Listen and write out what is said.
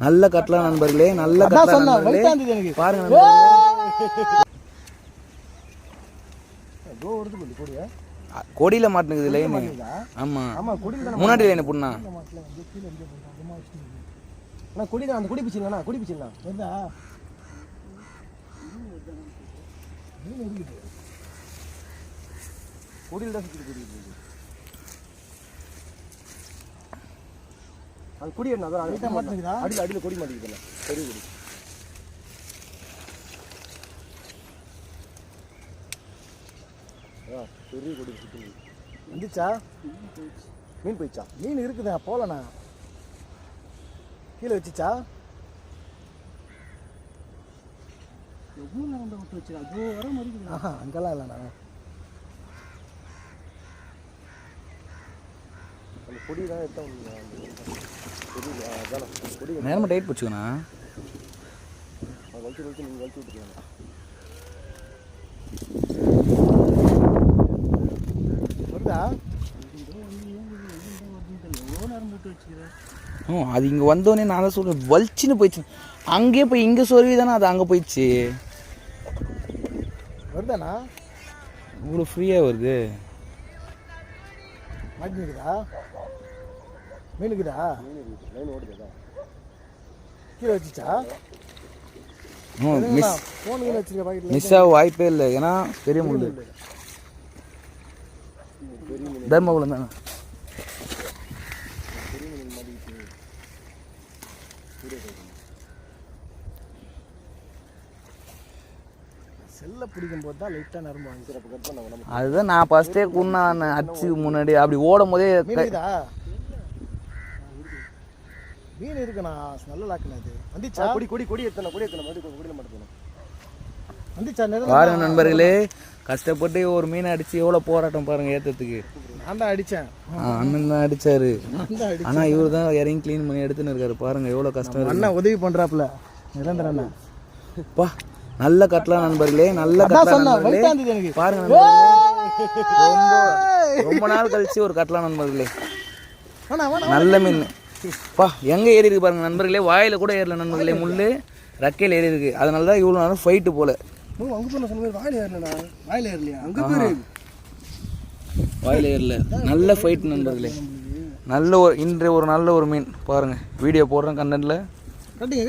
நல்ல கட்டலாம் நண்பர்களே நல்ல சொன்னேன் நண்பர்களே. பாருங்க நண்பர்களே. கொடியில மாட்டுனுக்குது லைனு ஆமா. ஆமா கொடியில் தானே முன்னாடி லைன் புண்ணா? கொடி தான் அந்த கொடி பிடிச்சிங்களா கொடி வருதா? கொடியில் தான் சுற்றி கொடி அந்த கொடி என்ன அதான் மாட்டேங்குதா? அடியில் அடியில் கொடி மாட்டேங்குதுண்ணா பெரிய கொடி. பெரிய கொடி சுற்றி வந்துச்சா? மீன் போயிடுச்சா. மீன் இருக்குதா போகலண்ணா. கீழே வச்சுச்சா? எவ்வளோ நேரம் விட்டு வச்சிரு அது வர மாதிரி ஆஹா அங்கெல்லாம் இல்லைண்ணா. அந்த கொடி தான் எடுத்தோம் கொடி அதான் கொடி நேரமா டைட் பிடிச்சிக்கண்ணா வலிச்சு வலிச்சு நீங்கள் வலிச்சு விட்டுருக்காங்க வருதா அது இங்கே வந்தோடனே நான் தான் சொல்கிறேன் வலிச்சுன்னு போயிடுச்சு. அங்கேயே போய் இங்கே சொருவி தானே அது அங்கே போயிடுச்சு. வருதாண்ணா? இவ்வளோ ஃப்ரீயாக வருது. மாட்டினுக்குதா மீனுக்குதா? லைன் ஓடுதா கீழே வச்சுச்சா? ம் மிஸ் ஃபோன் கீழே வச்சிருக்க பாக்கெட்டில் மிஸ் ஆக வாய்ப்பே இல்லை. ஏன்னா பெரிய முள்ளு. தர்மபுரம் தானே? செல்லை பிடிக்கும் போது தான் லைட்டாக நரம்பு வாங்கி சிறப்பு கட் பண்ண நம்ம அதுதான் நான் ஃபஸ்ட்டே குண்ணான் அடிச்சு முன்னாடி அப்படி ஓடும் போதே மீன் இருக்குண்ணா நல்ல லாக்குண்ணா இது. வந்துச்சா? கொடி கொடி கொடி எத்தனை கொடி எத்தனை? மாதிரி கொடியில் மட்டும் வந்துச்சா பாருங்க நண்பர்களே கஷ்டப்பட்டு ஒரு மீனை அடிச்சு எவ்வளோ போராட்டம் பாருங்க ஏற்றத்துக்கு நான் தான் அடித்தேன் அண்ணன் தான் அடிச்சாரு. நான் தான் அடி ஆனால் இவர் தான் இறங்கி க்ளீன் பண்ணி எடுத்துன்னு இருக்காரு. பாருங்க எவ்வளோ கஷ்டம் இருக்கு. அண்ணா உதவி பண்ணுறாப்புல நிரந்தர அண்ணா. பா நல்ல கட்டலாம் நண்பர்களே நல்ல கட்டலாம் நண்பர்களே. பாருங்க நண்பர்களே ரொம்ப ரொம்ப நாள் கழிச்சு ஒரு கட்டலாம் நண்பர்களே. நல்ல மீன். பா எங்க ஏறி இருக்கு பாருங்க நண்பர்களே. வாயில கூட ஏறல நண்பர்களே முள்ளு. ரக்கையில் ஏறி இருக்கு. அதனால தான் இவ்வளோ நேரம் ஃபைட்டு போல. அங்கே போய் வாயில் ஏறலண்ணா வாயில் ஏறலையா? அங்கே போய் வாயில ஏறல. நல்ல ஃபைட் நண்பர்களே. நல்ல ஒரு இன்று ஒரு நல்ல ஒரு மீன். பாருங்க. வீடியோ போடுறேன் கட்டிங்க.